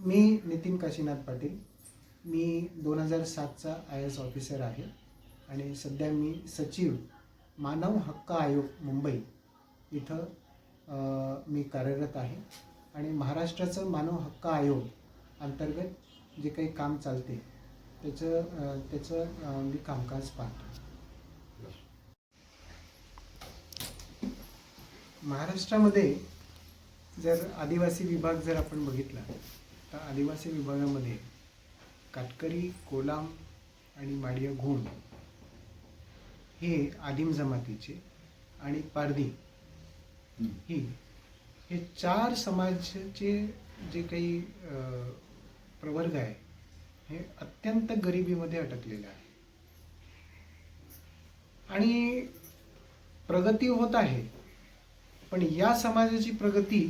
मी नितीन काशीनाथ पाटील. मी दोन हजार सातचा I S officer आहे आणि सध्या मी सचिव मानव हक्क आयोग मुंबई इथं मी कार्यरत आहे. आणि महाराष्ट्राचं मानव हक्क आयोग अंतर्गत जे काही काम चालते त्याचं त्याचं मी कामकाज पाहतो. महाराष्ट्रामध्ये जर आदिवासी विभाग जर आपण बघितला तर आदिवासी विभागामध्ये काटकरी कोलाम आणि माडिया घोण हे आदिम जमातीचे आणि पारधी ही हे चार समाजाचे जे काही प्रवर्ग आहे हे अत्यंत गरिबीमध्ये अटकलेले आहे. आणि प्रगती होत आहे पण या समाजाची प्रगती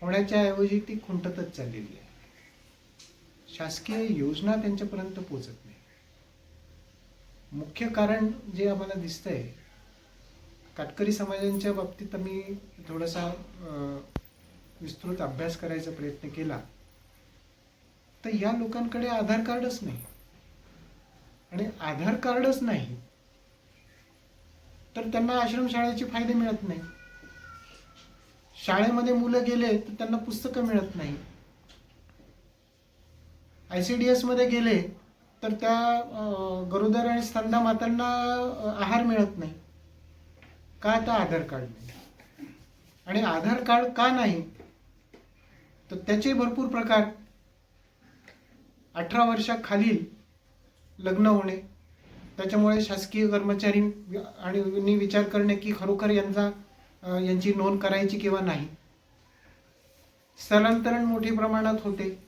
होण्याच्या ऐवजी ती खुंटतच चाललेली आहे. शासकीय योजना त्यांच्यापर्यंत पोचत नाही. मुख्य कारण जे आम्हाला दिसतंय काटकरी समाजांच्या बाबतीत आम्ही थोडासा अं, विस्तृत अभ्यास करायचा प्रयत्न केला तर या लोकांकडे आधार कार्डच नाही. आणि आधार कार्डच नाही तर त्यांना आश्रमशाळेचे फायदे मिळत नाही शाळेमध्ये मुलं गेले तर त्यांना पुस्तकं मिळत नाही. आय सी डी एसमध्ये गेले तर त्या गरोदर आणि स्तंदा मातांना आहार मिळत नाही. का तर आधार कार्ड नाही? आणि आधार कार्ड का नाही? तर त्याचे भरपूर प्रकार. अठरा वर्षाखालील लग्न होणे. त्याच्यामुळे शासकीय कर्मचारी आणि विचार करणे की खरोखर यांचा यांची नोंद करायची किंवा नाही. स्थलांतरण मोठ्या प्रमाणात होते.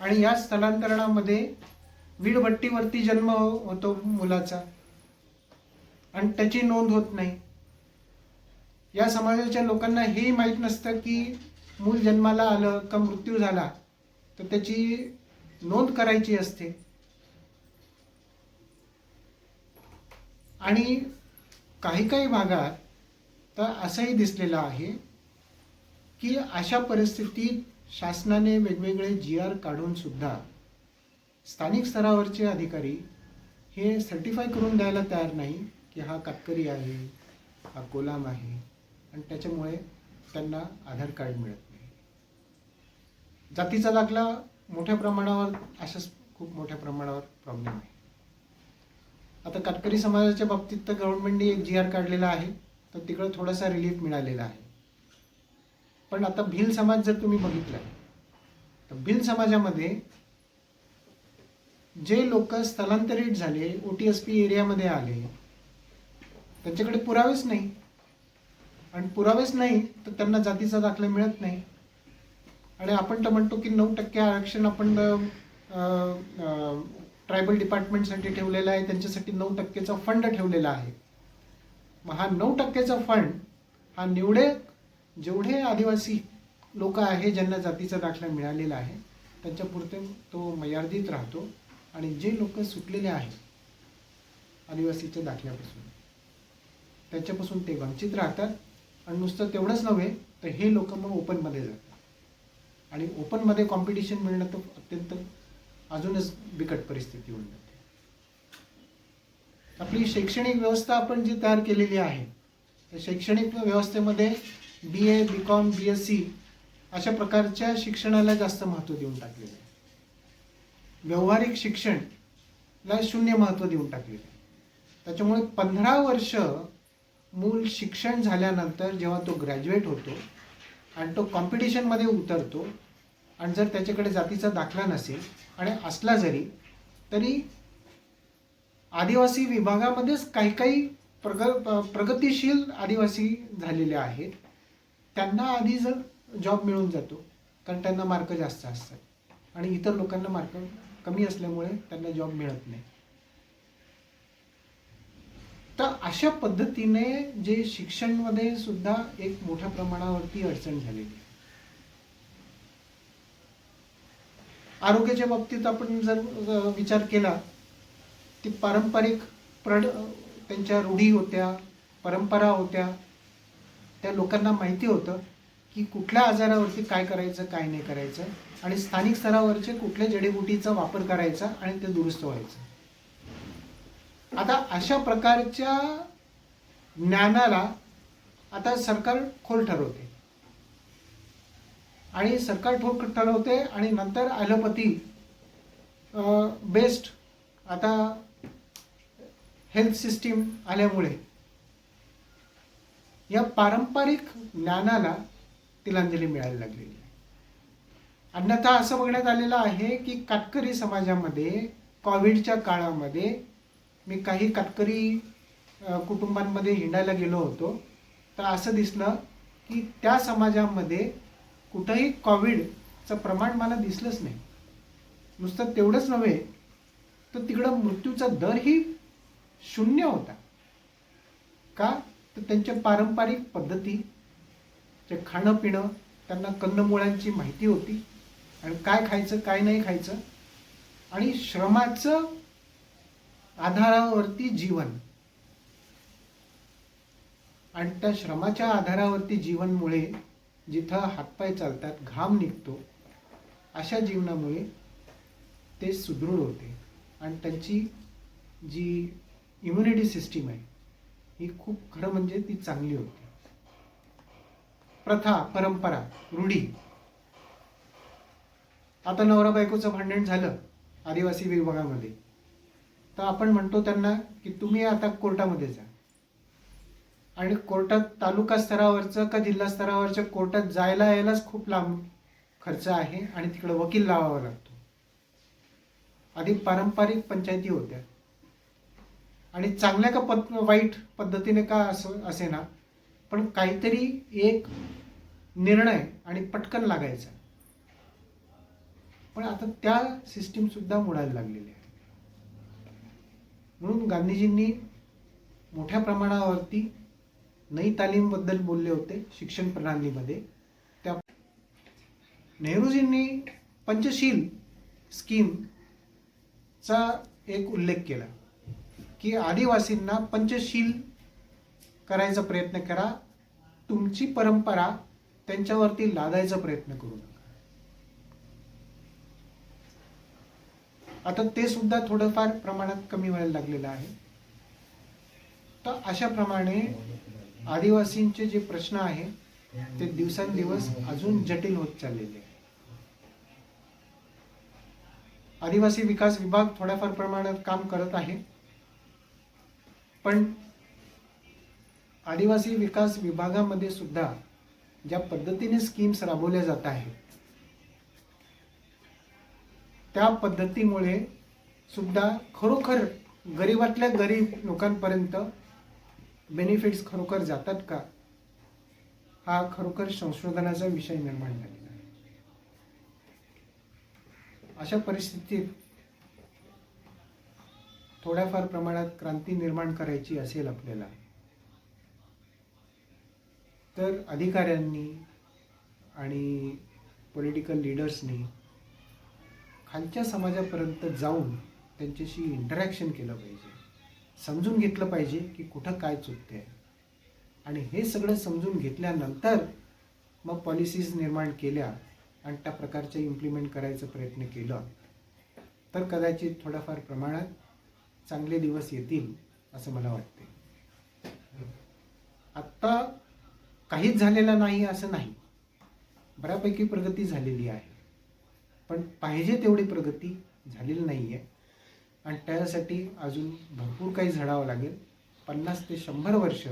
आणि या स्थलांतरणामध्ये वीडभट्टीवरती जन्म हो, होतो मुलाचा. आणि त्याची नोंद होत नाही. या समाजाच्या लोकांना हेही माहीत नसतं की मूल जन्माला आलं का मृत्यू झाला तर त्याची नोंद करायची असते. आणि काही काही भागात तर असंही दिसलेलं आहे की अशा परिस्थितीत शासनाने वेगवेगळे जी आर काढूनसुद्धा स्थानिक स्तरावरचे अधिकारी हे सर्टिफाय करून द्यायला तयार नाही की हा कातकरी आहे हा कोलाम आहे आणि त्याच्यामुळे त्यांना आधार कार्ड मिळत नाही. जातीचा दाखला मोठ्या प्रमाणावर अशाच खूप मोठ्या प्रमाणावर प्रॉब्लेम आहे. आता कातकरी समाजाच्या बाबतीत तर गव्हर्नमेंटने एक जी आर काढलेला आहे. तर तिकडं थोडासा रिलीफ मिळालेला आहे. पण आता भिल समाज जर तुम्ही बघितला तर भिल समाजामध्ये जे लोक स्थलांतरित झाले ओ टी एस पी एरियामध्ये आले त्यांच्याकडे पुरावेच नाही. आणि पुरावेच नाही तर त्यांना जातीचा दाखला मिळत नाही. आणि आपण तर म्हणतो की नऊ टक्के आरक्षण आपण ट्रायबल डिपार्टमेंटसाठी ठेवलेलं आहे त्यांच्यासाठी नऊ टक्केचा फंड ठेवलेला आहे. मग हा नऊ टक्केचा फंड हा निवडे जेवढे आदिवासी लोक आहे ज्यांना जातीचा दाखला मिळालेला आहे त्यांच्यापुरते तो मर्यादित राहतो. आणि जे लोक सुटलेले आहेत आदिवासीच्या दाखल्यापासून त्याच्यापासून ते वंचित राहतात. आणि नुसतं तेवढंच नव्हे तर हे लोक मग ओपनमध्ये जातात. आणि ओपनमध्ये कॉम्पिटिशन मिळणं तर अत्यंत अजूनच बिकट परिस्थिती होऊन जाते आपली शैक्षणिक व्यवस्था आपण जी तयार केलेली आहे त्या शैक्षणिक व्यवस्थेमध्ये B A B Com B S C अशा प्रकारच्या शिक्षणाला जास्त महत्त्व देऊन टाकलेलं आहे. व्यावहारिक शिक्षणला शून्य महत्त्व देऊन टाकलेलं आहे. त्याच्यामुळे पंधरा वर्ष मूल शिक्षण झाल्यानंतर जेव्हा तो ग्रॅज्युएट होतो आणि तो कॉम्पिटिशनमध्ये उतरतो आणि जर त्याच्याकडे जातीचा दाखला नसेल आणि असला जरी तरी आदिवासी विभागामध्येच काही काही प्रग प्रगतिशील आदिवासी झालेले आहेत. त्यांना आधी जर जॉब मिळून जातो कारण त्यांना मार्क जास्त असतात. आणि इतर लोकांना मार्क कमी असल्यामुळे त्यांना जॉब मिळत नाही. तर अशा पद्धतीने जे शिक्षणमध्ये सुद्धा एक मोठ्या प्रमाणावरती अडचण झालेली आहे. आरोग्याच्या बाबतीत आपण जर विचार केला ती पारंपरिक प्रड त्यांच्या रूढी होत्या परंपरा होत्या त्या लोकांना माहिती होतं की कुठल्या आजारावरती काय करायचं काय नाही करायचं आणि स्थानिक स्तरावरचे कुठल्या जडीबुटीचा वापर करायचा आणि ते दुरुस्त व्हायचं. आता अशा प्रकारच्या ज्ञानाला आता सरकार खोल ठरवते. आणि सरकार ठोक ठरवते आणि नंतर ॲलोपॅथी बेस्ट आता हेल्थ सिस्टीम आल्यामुळे. या पारंपरिक ज्ञानाला तिलांजली मिळायला लागलेली आहे. अन्यथा असं बघण्यात आलेलं आहे की कातकरी समाजामध्ये कोविडच्या काळामध्ये मी काही कातकरी कुटुंबांमध्ये हिंडायला गेलो होतो. तर असं दिसलं की त्या समाजामध्ये कुठंही कोविडचं प्रमाण मला दिसलंच नाही. नुसतं तेवढंच नव्हे तर तिकडं मृत्यूचा दरही शून्य होता. का? तर त्यांच्या पारंपरिक पद्धती ते खाणं पिणं त्यांना कंदमुळांची माहिती होती. आणि काय खायचं काय नाही खायचं. आणि श्रमाचं आधारावरती जीवन. आणि त्या श्रमाच्या आधारावरती जीवनमुळे जिथं हातपाय चालतात घाम निघतो अशा जीवनामुळे ते सुदृढ होते. आणि त्यांची जी इम्युनिटी सिस्टीम आहे. ही खूप खरं म्हणजे ती चांगली होती. प्रथा परंपरा रूढी. आता नवरा बायकोचं भांडण झालं आदिवासी विभागामध्ये. तर आपण म्हणतो त्यांना की तुम्ही आता कोर्टामध्ये जा. आणि कोर्टात तालुका स्तरावरचं का जिल्हा स्तरावरच्या कोर्टात जायला यायलाच खूप लांब खर्च आहे आणि तिकडं वकील लावावा लागतो. आधी पारंपरिक पंचायती होत्या. आणि चांगल्या का पद वाईट पद्धतीने का असं असे ना पण काहीतरी एक निर्णय आणि पटकन लागायचा. पण आता त्या सिस्टीम सुद्धा मोडायला लागलेली आहे. म्हणून गांधीजींनी मोठ्या प्रमाणावरती नई तालीमबद्दल बोलले होते शिक्षण प्रणालीमध्ये. त्या नेहरूजींनी पंचशील स्कीमचा एक उल्लेख केला. की आदिवासींना पंचशील करायचा प्रयत्न करा. तुमची परंपरा त्यांच्यावरती लादायचा प्रयत्न करू नका. आता ते सुद्धा थोडंफार प्रमाणात कमी व्हायला लागलेलं आहे. तर अशा प्रमाणे आदिवासींचे जे प्रश्न आहे ते दिवसेंदिवस अजून जटिल होत चाललेले आहे. आदिवासी विकास विभाग थोड्याफार प्रमाणात काम करत आहे. पण आदिवासी विकास विभागामध्ये सुद्धा ज्या पद्धतीने स्कीम्स राबवल्या जात आहेत त्या पद्धतीमुळे सुद्धा खरोखर गरीबातल्या गरीब लोकांपर्यंत बेनिफिट्स खरोखर जातात का? हा खरोखर संशोधनाचा विषय निर्माण झालेला आहे. अशा परिस्थितीत थोड्याफार प्रमाणात क्रांती निर्माण करायची असेल आपल्याला तर अधिकाऱ्यांनी आणि पॉलिटिकल लिडर्सनी खालच्या समाजापर्यंत जाऊन त्यांच्याशी इंटरॅक्शन केलं पाहिजे. समजून घेतलं पाहिजे की कुठं काय चुकते आहे आणि हे सगळं समजून घेतल्यानंतर मग पॉलिसीज निर्माण केल्या आणि त्या प्रकारचे इम्प्लिमेंट करायचा प्रयत्न केला. तर कदाचित थोड्याफार प्रमाणात चांगले दिवस येतील असं मला वाटते आत्ता काहीच झालेलं नाही असं नाही. बऱ्यापैकी प्रगती झालेली आहे. पण पाहिजे तेवढी प्रगती झालेली नाही आहे आणि त्यासाठी अजून भरपूर काही झडावं लागेल. पन्नास ते शंभर वर्ष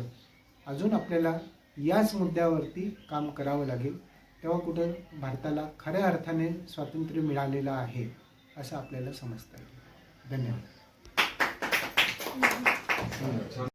अजून आपल्याला याच मुद्द्यावरती काम करावं लागेल. तेव्हा कुठं भारताला खऱ्या अर्थाने स्वातंत्र्य मिळालेलं आहे असं आपल्याला समजतं धन्यवाद. धन्यवाद